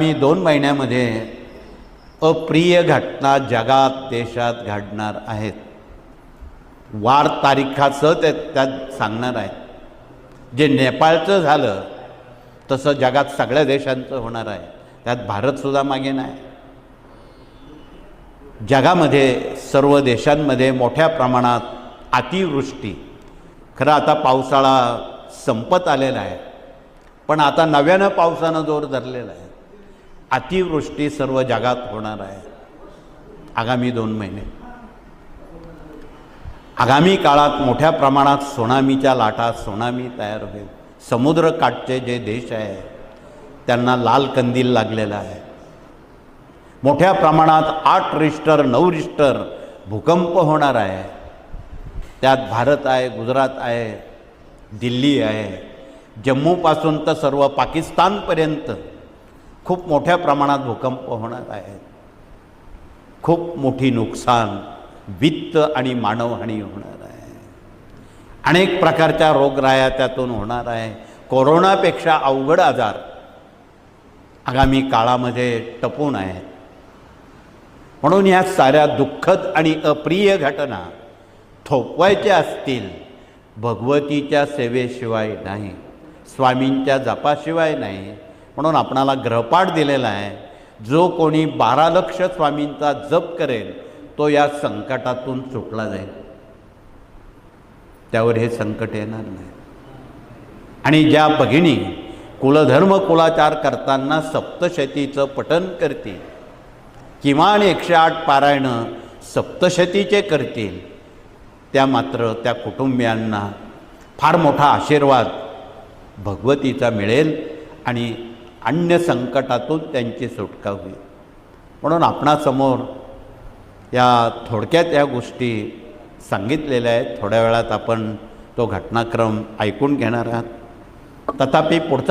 मी दोन महिन्यामध्ये अप्रिय घटना जगात देशात घडणार आहेत. वार तारीखाचं ते त्यात सांगणार आहेत. जे नेपाळचं झालं तसं जगात सगळ्या देशांचं होणार आहे. त्यात भारतसुद्धा मागे नाही. जगामध्ये सर्व देशांमध्ये मोठ्या प्रमाणात अतिवृष्टी. खरं आता पावसाळा संपत आलेला आहे. पण आता नव्यानं पावसानं जोर धरलेला आहे. अतिवृष्टी सर्व जगात होणार आहे. आगामी दोन महिने. आगामी काळात मोठ्या प्रमाणात सोनामीच्या लाटा सोनामी तयार होईल. समुद्रकाठचे जे देश आहे त्यांना लाल कंदील लागलेला आहे. मोठ्या प्रमाणात आठ रिस्टर नऊ रिस्टर भूकंप होणार आहे. त्यात भारत आहे गुजरात आहे दिल्ली आहे. जम्मूपासून तर सर्व पाकिस्तानपर्यंत खूप मोठ्या प्रमाणात भूकंप होणार आहेत. खूप मोठी नुकसान वित्त आणि मानवहानी होणार आहे. अनेक प्रकारच्या रोगराया त्यातून होणार आहे. कोरोनापेक्षा अवघड आजार आगामी काळामध्ये टपून आहेत. म्हणून या साऱ्या दुःखद आणि अप्रिय घटना थोपवायच्या असतील भगवतीच्या सेवेशिवाय नाही स्वामींच्या जपाशिवाय नाही म्हणून आपणाला ग्रहपाठ दिलेला आहे. जो कोणी बारा लक्ष स्वामींचा जप करेल तो या संकटातून सुटला जाईल. त्यावर हे संकट येणार नाही. आणि ज्या भगिनी कुलधर्म कुलाचार करताना सप्तशतीचं पठन करतील किमान एकशे आठ पारायणं सप्तशतीचे करतील त्या मात्र त्या कुटुंबियांना फार मोठा आशीर्वाद भगवतीचा मिळेल आणि अन्य संकटातून त्यांची सुटका होईल. म्हणून आपणासमोर या थोडक्यात या गोष्टी सांगितलेल्या आहेत. थोड्या वेळात आपण तो घटनाक्रम ऐकून घेणार आहात. तथापि पुढचा